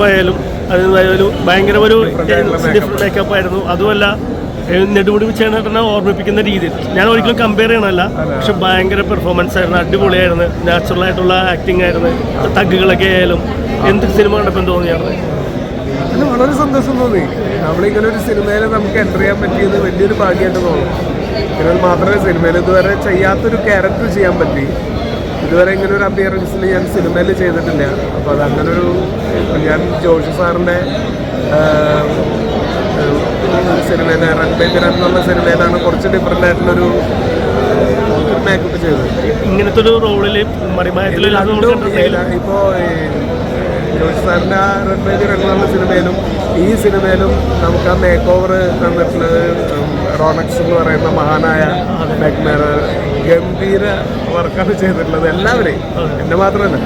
Makeup ആയാലും അത് ഒരു ഭയങ്കര ഒരു ഡിഫറെന്റ് മേക്കപ്പ് ആയിരുന്നു. അതുമല്ല നെടുമുടി ചേട്ടനെ ഓർമ്മിപ്പിക്കുന്ന രീതിയിൽ ഞാൻ ഒരിക്കലും കമ്പയർ ചെയ്യണമല്ല പക്ഷെ ഭയങ്കര പെർഫോമൻസ് ആയിരുന്നു. അടിപൊളിയായിരുന്നു. നാച്ചുറൽ ആയിട്ടുള്ള ആക്ടിങ് ആയിരുന്നു. തഗ്ഗുകളൊക്കെ ആയാലും എന്ത് സിനിമ കണ്ടപ്പോൾ തോന്നിയായിരുന്നു? അത് വളരെ സന്തോഷം തോന്നി. നമ്മളിങ്ങനെ ഒരു സിനിമയിൽ നമുക്ക് എന്റർ ചെയ്യാൻ പറ്റിയത് വലിയൊരു ഭാഗ്യമായിട്ട് തോന്നുന്നു പിന്നെ മാത്രമേ സിനിമയിൽ ഇതുവരെ ചെയ്യാത്തൊരു ക്യാരക്ടർ ചെയ്യാൻ പറ്റി. ഇതുവരെ ഇങ്ങനെ ഒരു അപ്പിയറൻസിൽ ഞാൻ സിനിമയിൽ ചെയ്തിട്ടില്ല. അപ്പോൾ അത് അങ്ങനെ ഒരു ഞാൻ ജോഷി സാറിന്റെ സിനിമയിൽ റൺബേക്കർ എന്നുള്ള സിനിമയിലാണ് കുറച്ച് ഡിഫറെന്റ് ആയിട്ടുള്ളൊരു മേക്കപ്പ് ചെയ്തത്. ഇങ്ങനത്തെ ഒരു റോളിൽ ഇപ്പോൾ ഇപ്പോ ജോഷി സാറിന്റെ ആ റൺബേക്കർ എന്നുള്ള സിനിമയിലും ഈ സിനിമയിലും നമുക്ക് ആ മേക്ക് ഓവർ തന്നിട്ടുള്ളത് റോണക്സ് എന്ന് പറയുന്ന മഹാനായ മെഗ്നർ ഗംഭീര വർക്കാണ് ചെയ്തിട്ടുള്ളത് എല്ലാവരെയും. എന്നെ മാത്രമല്ല.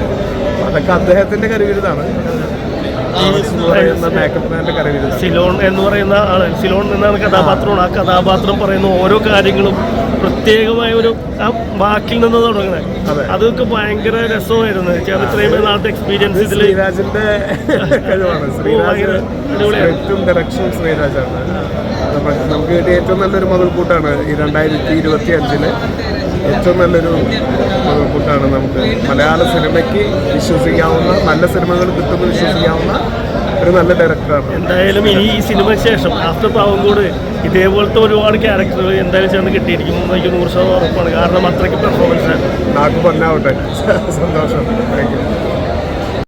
അതൊക്കെ അദ്ദേഹത്തിന്റെ കരുവിരുതാണ്. സിലോൺ എന്ന് പറയുന്ന ആൾ. സിലോൺ എന്നാണ് കഥാപാത്രമാണ്. ആ കഥാപാത്രം പറയുന്ന ഓരോ കാര്യങ്ങളും പ്രത്യേകമായ ഒരു ആ വാക്കിൽ നിന്ന് തുടങ്ങുന്നത്. അതൊക്കെ ഭയങ്കര രസമായിരുന്നു. ചേട്ടൻ ഇത്രയും നാളത്തെ എക്സ്പീരിയൻസ് ഇതിൽ ശ്രീരാജിന്റെ കഴിവാണ്. ശ്രീരാജ് ശ്രീരാജാണ്. നമുക്ക് നമുക്ക് കിട്ടിയ ഏറ്റവും നല്ലൊരു മുതൽക്കൂട്ടാണ് ഈ രണ്ടായിരത്തി ഇരുപത്തി അഞ്ചിൽ ഏറ്റവും നല്ലൊരു കൂട്ടാണ് നമുക്ക് മലയാള സിനിമയ്ക്ക് വിശ്വസിക്കാവുന്ന നല്ല സിനിമകൾ കിട്ടുമെന്ന് വിശ്വസിക്കാവുന്ന ഒരു നല്ല ഡയറക്ടറാണ് എന്തായാലും ഇനി ഈ സിനിമയ്ക്ക് ശേഷം ആഫ്റ്റർ പാവങ്കോട് ഇതേപോലത്തെ ഒരുപാട് ക്യാരക്ടറുകൾ എന്തായാലും ചേർന്ന് കിട്ടിയിരിക്കും. എനിക്ക് നൂറ് ശതമാനം ഉറപ്പാണ്. കാരണം അത്രയ്ക്ക് പെർഫോമൻസ് ആണ്. നാക്ക് പൊന്നാവട്ടെ. സന്തോഷം. Thank you